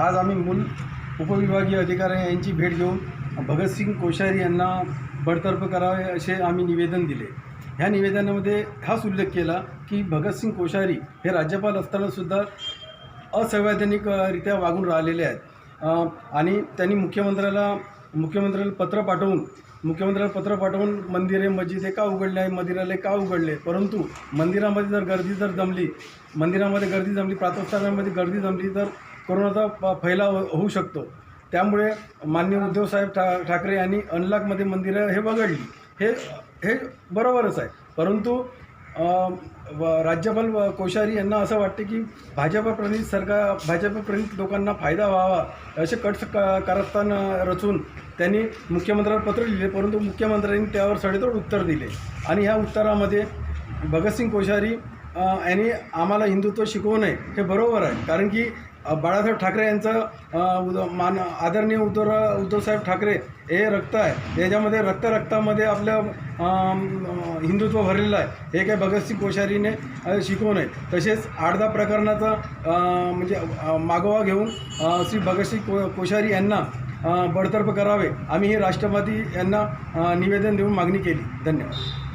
आज आम्ही मूल उपविभागीय अधिकारी यांची भेट घेऊन भगतसिंग कोश्यारी यांना बडतर्फ करावे असे आम्ही निवेदन दिले. ह्या निवेदनामध्ये हाच उल्लेख केला की भगतसिंग कोश्यारी हे राज्यपाल असतानासुद्धा असंवैधानिकरित्या वागून राहिलेले आहेत. आणि त्यांनी मुख्यमंत्र्याला मुख्यमंत्र्याला पत्र पाठवून मुख्यमंत्र्याला पत्र पाठवून मंदिरे मस्जिद हे का उघडले आहे मंदिरालय का उघडले परंतु मंदिरामध्ये जर गर्दी जर जमली मंदिरामध्ये गर्दी जमली प्रातस्थानामध्ये गर्दी जमली तर कोरोनाचा प- फैलाव हो-, होऊ शकतो. त्यामुळे मान्य उद्धवसाहेब ठा ठाकरे यांनी अनलॉकमध्ये मंदिरं हे वगळली. हे हे बरोबरच आहे. परंतु व- राज्यपाल व कोश्यारी यांना असं वाटते की भाजपप्रणित सरकार भाजप प्रणित लोकांना फायदा व्हावा असे कट कारस्थान रचून त्यांनी मुख्यमंत्र्यांना पत्र लिहिले. परंतु मुख्यमंत्र्यांनी त्यावर सडेतोड उत्तर दिले. आणि ह्या उत्तरामध्ये भगतसिंग कोश्यारी यांनी आम्हाला हिंदुत्व शिकवू नये हे बरोबर आहे. कारण की बाळासाहेब ठाकरे यांचं उद मान आदरणीय उद्धव उद्धवसाहेब ठाकरे हे रक्त आहे. याच्यामध्ये रक्त रक्तामध्ये आपलं हिंदुत्व भरलेलं आहे. हे काय भगतसिंग कोश्यारीने शिकवू नये. तसेच आडदा प्रकरणाचा म्हणजे मागोवा घेऊन श्री भगतसिंग को कोश्यारी यांना बडतर्फ करावे. आम्ही हे राष्ट्रवादी यांना निवेदन देऊन मागणी केली. धन्यवाद.